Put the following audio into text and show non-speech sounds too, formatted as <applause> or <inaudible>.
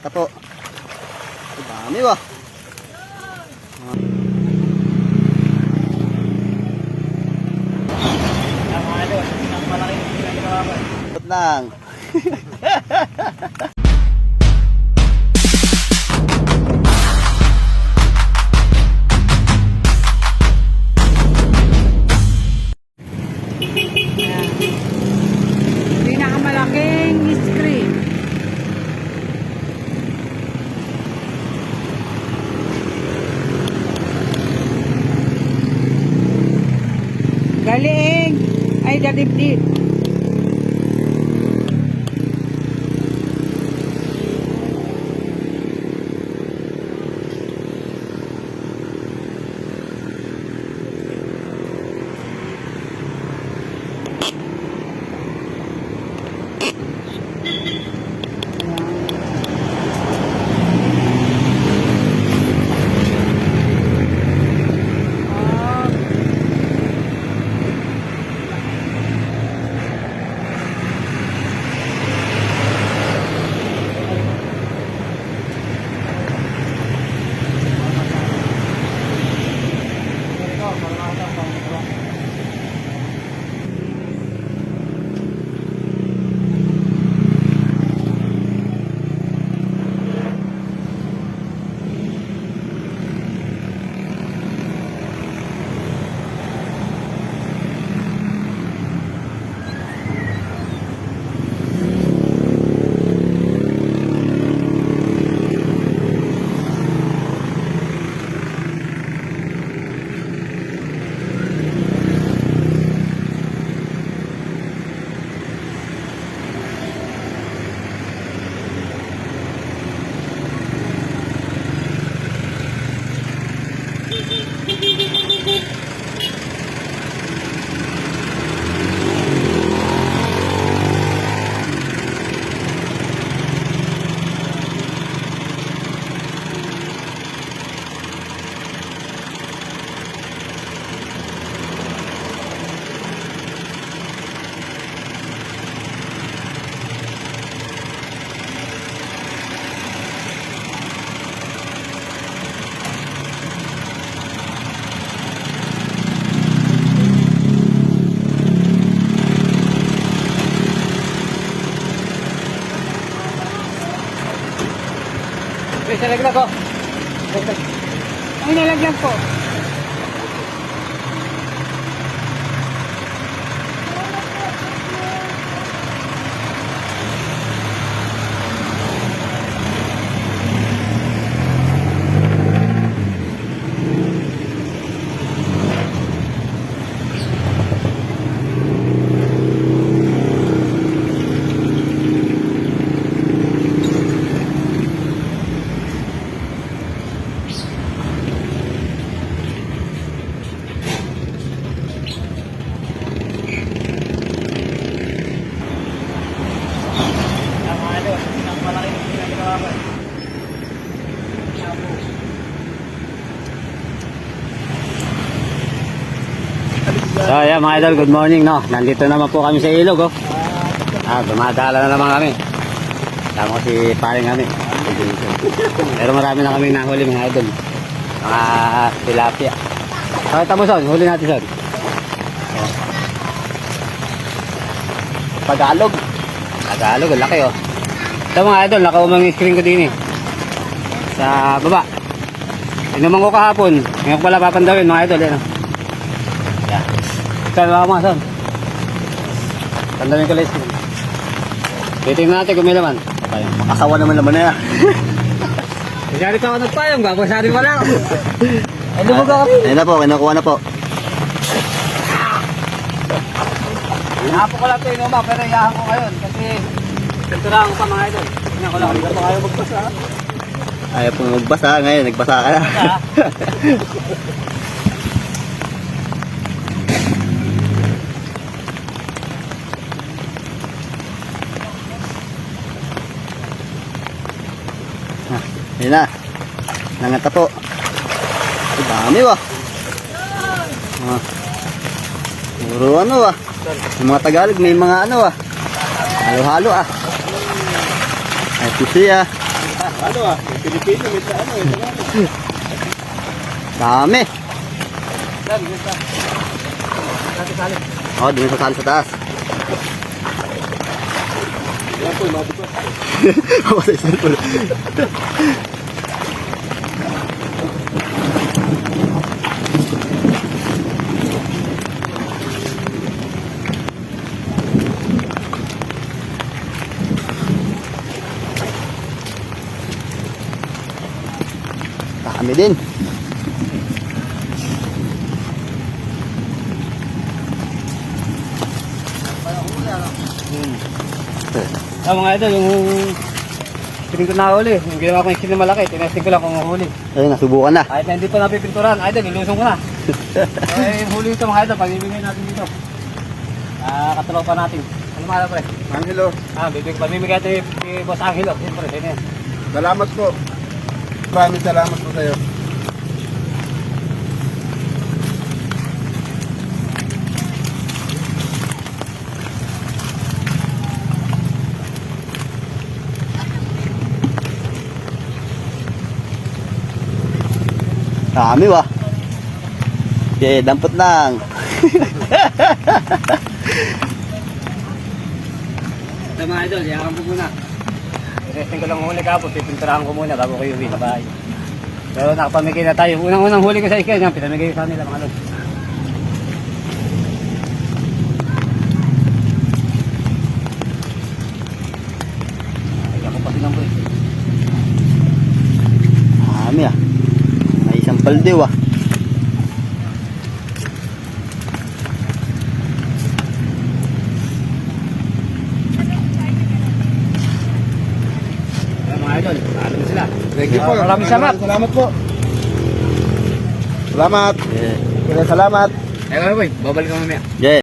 Tapo. Ang dami ba? Ikot lang. <laughs> ay dadibdib. Isa lagi na ko. Ay, nalagyan ko. So ayan mga idol, good morning no. Nandito naman po kami sa ilog oh. Ah, dumadala na naman kami. Tama si paring kami. Pero marami na kami nahuli mga idol. Mga tilapia. Pakita mo son, huli natin son. Oh. Tagalog. Tagalog, laki oh. Ito mga idol, nakaumang screen ko din eh. Sa baba. Inuman ko kahapon. Ngayon ko pala papandawin mga idol. Yan, oh. Yan. Mga son. Ko lang screen. Titingnan natin kung may laman. Ayun. Asawa naman naman na yan. <laughs> Masyari pa ako nagpayong, gago masyari pa lang. <laughs> Ay, lumog ako. Ayun na po, kinukuha na po. Hinapo ko lang ito inuma, pero iyahan ko ngayon kasi lang ako pa mga idol. Tingnan ko lang, hindi pa kayo magbasa. Ayaw pong magbasa ngayon, nagbasa ka na. <laughs> Ayun na. Nangata po. Ang dami ba? Ah. Puro ano ah. Yung mga Tagalog may mga ano ah. Halo-halo ah. Ay, pusi ah. Ano ah? Pilipino, may sa ano eh. <laughs> Dami. Oh, dun sa sali sa taas. Yan po, mabot ko. Ako sa cellphone. Dami din. Ah, mga idol, yung... Screen ko na huli. Yung ginawa ko yung screen na malaki. Tinesting ko lang kung huli. Ayun, nasubukan na. Kahit na hindi pa napipinturan, idol, ilusong ko na. <laughs> eh, yung huli ito mga idol, pag-ibigay natin dito. Ah, katulaw pa natin. Ano mga pre? Angelo, Ah, bibig, pamimigay ito ni Boss Angelo. Siyempre, yun yan. salamat po. Maraming salamat po sa'yo. Dami ba? Okay, dampot lang. Ito mga idol, yakan ko muna. Testing ko lang huli kapos, pipinturahan ko muna bago ko uwi sa bahay. Pero nakapamigay na tayo. Unang-unang huli ko sa iskay, yan, pinamigay ko sa kanila mga ng boy. Dami ah. May isang paldew ah. Ayan, mga idol, paano na sila? Thank you po. Maraming salamat. Salamat po. Salamat. Yeah. Salamat. Ayun, boy, babalik ka mamaya. Yeah.